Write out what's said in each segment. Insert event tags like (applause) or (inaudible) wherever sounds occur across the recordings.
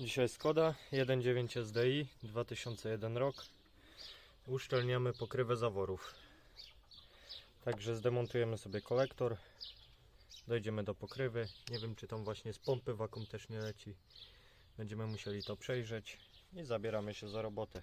Dzisiaj Skoda 1.9 SDI 2001 rok. Uszczelniamy pokrywę zaworów. Także zdemontujemy sobie kolektor. Dojdziemy do pokrywy. Nie wiem czy tam właśnie z pompy wakum też nie leci. Będziemy musieli to przejrzeć i zabieramy się za robotę.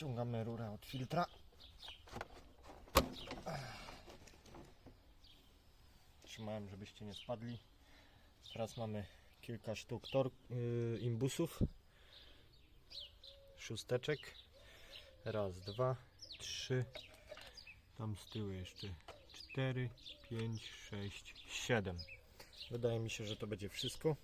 Ściągamy rurę od filtra. Trzymałem, żebyście nie spadli. Teraz mamy kilka sztuk tor, yy, imbusów. Szósteczek. Raz, dwa, trzy. Tam z tyłu jeszcze cztery, pięć, sześć, siedem. Wydaje mi się, że to będzie wszystko.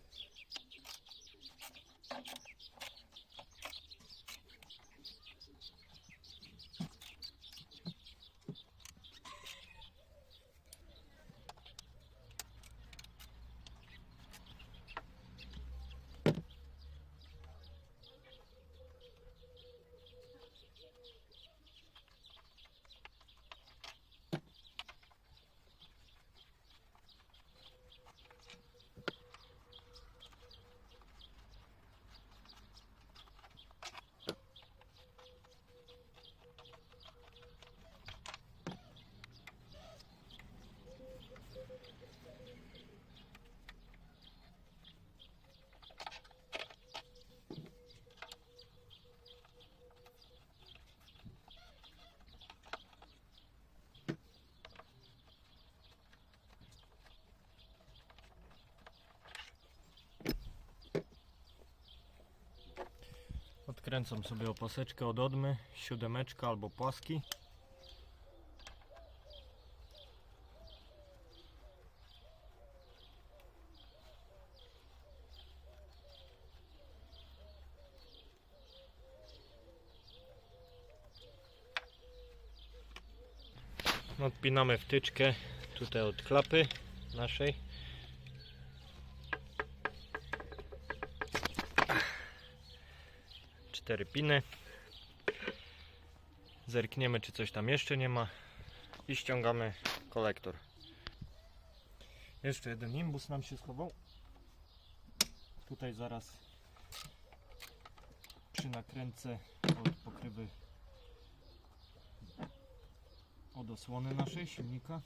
Odkręcam sobie opaseczkę od odmy, siódemeczka albo płaski. Odpinamy wtyczkę tutaj od klapy naszej. Cztery piny. Zerkniemy, czy coś tam jeszcze nie ma i ściągamy kolektor. Jeszcze jeden imbus nam się schował. Tutaj zaraz przy nakręcę od pokrywy od osłony naszej silnika.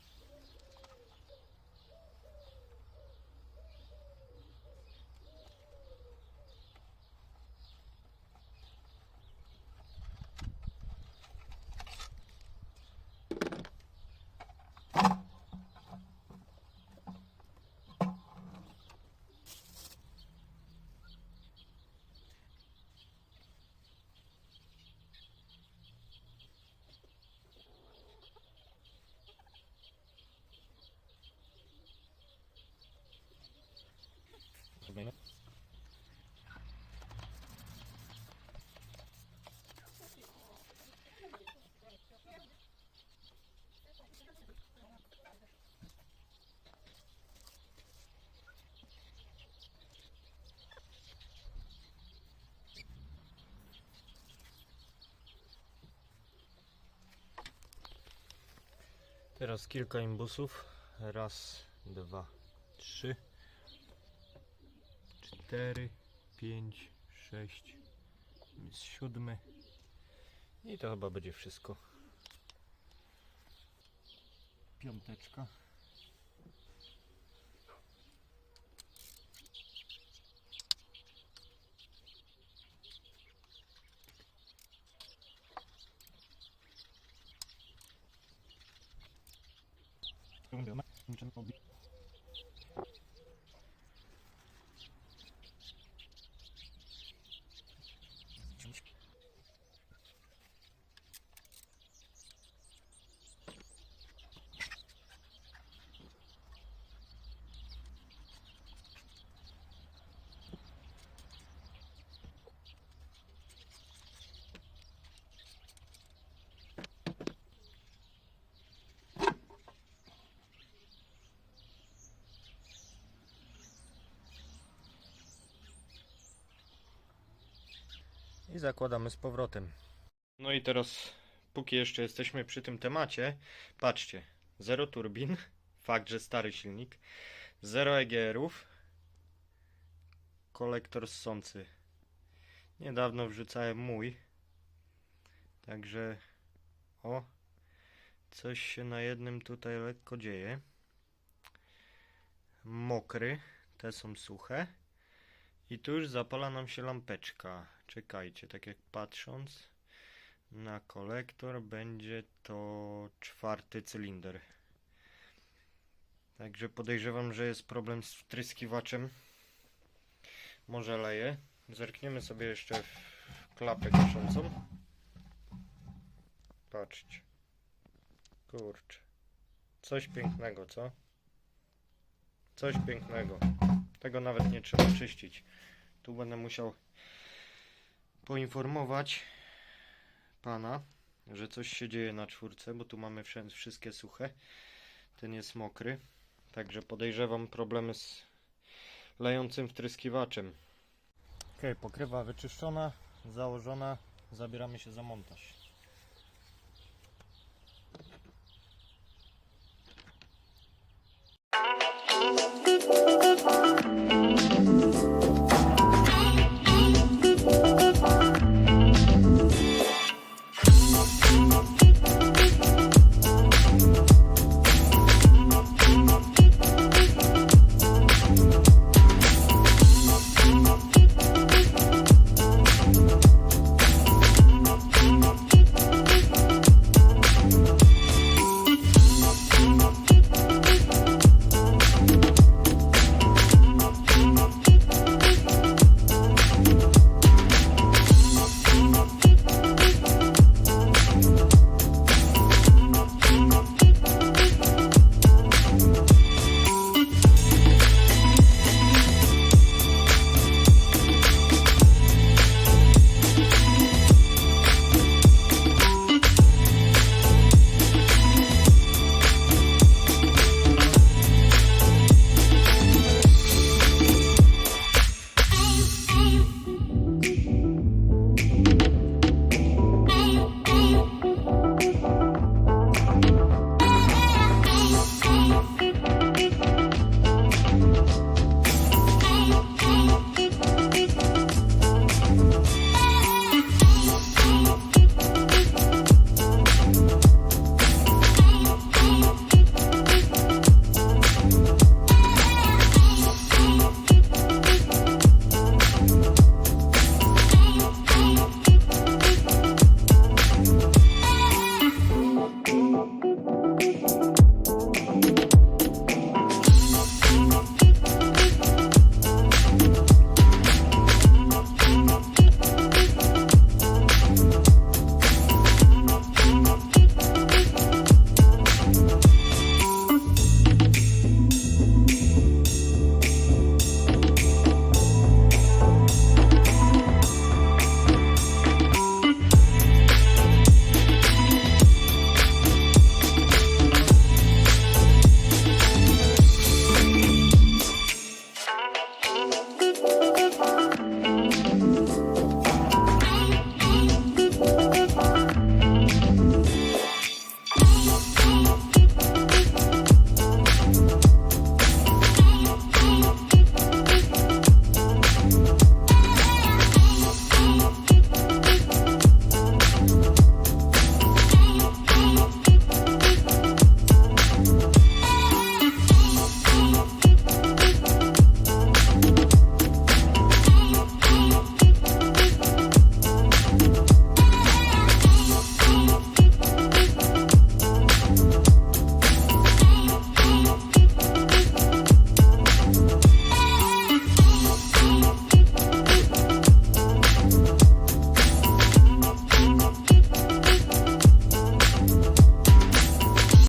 Teraz kilka imbusów. Raz, dwa, trzy. 4, 5, 6, jest siódmy i to chyba będzie wszystko. Piąteczka. 用掉吗？用这个。I zakładamy z powrotem. No i teraz, póki jeszcze jesteśmy przy tym temacie, patrzcie, zero turbin, (laughs) fakt, że stary silnik, zero EGR-ów, kolektor ssący. Niedawno wrzucałem mój, także o, coś się na jednym tutaj lekko dzieje. Mokry, te są suche. I tu już zapala nam się lampeczka. Czekajcie, tak jak patrząc na kolektor, będzie to czwarty cylinder. Także podejrzewam, że jest problem z wtryskiwaczem. Może leje. Zerkniemy sobie jeszcze w klapę gaszącą. Patrzcie. Kurczę. Coś pięknego, co? Coś pięknego. Tego nawet nie trzeba czyścić. Tu będę musiał poinformować pana, że coś się dzieje na czwórce, bo tu mamy wszystkie suche. Ten jest mokry. Także podejrzewam problemy z lejącym wtryskiwaczem. Ok, pokrywa wyczyszczona, założona. Zabieramy się za montaż.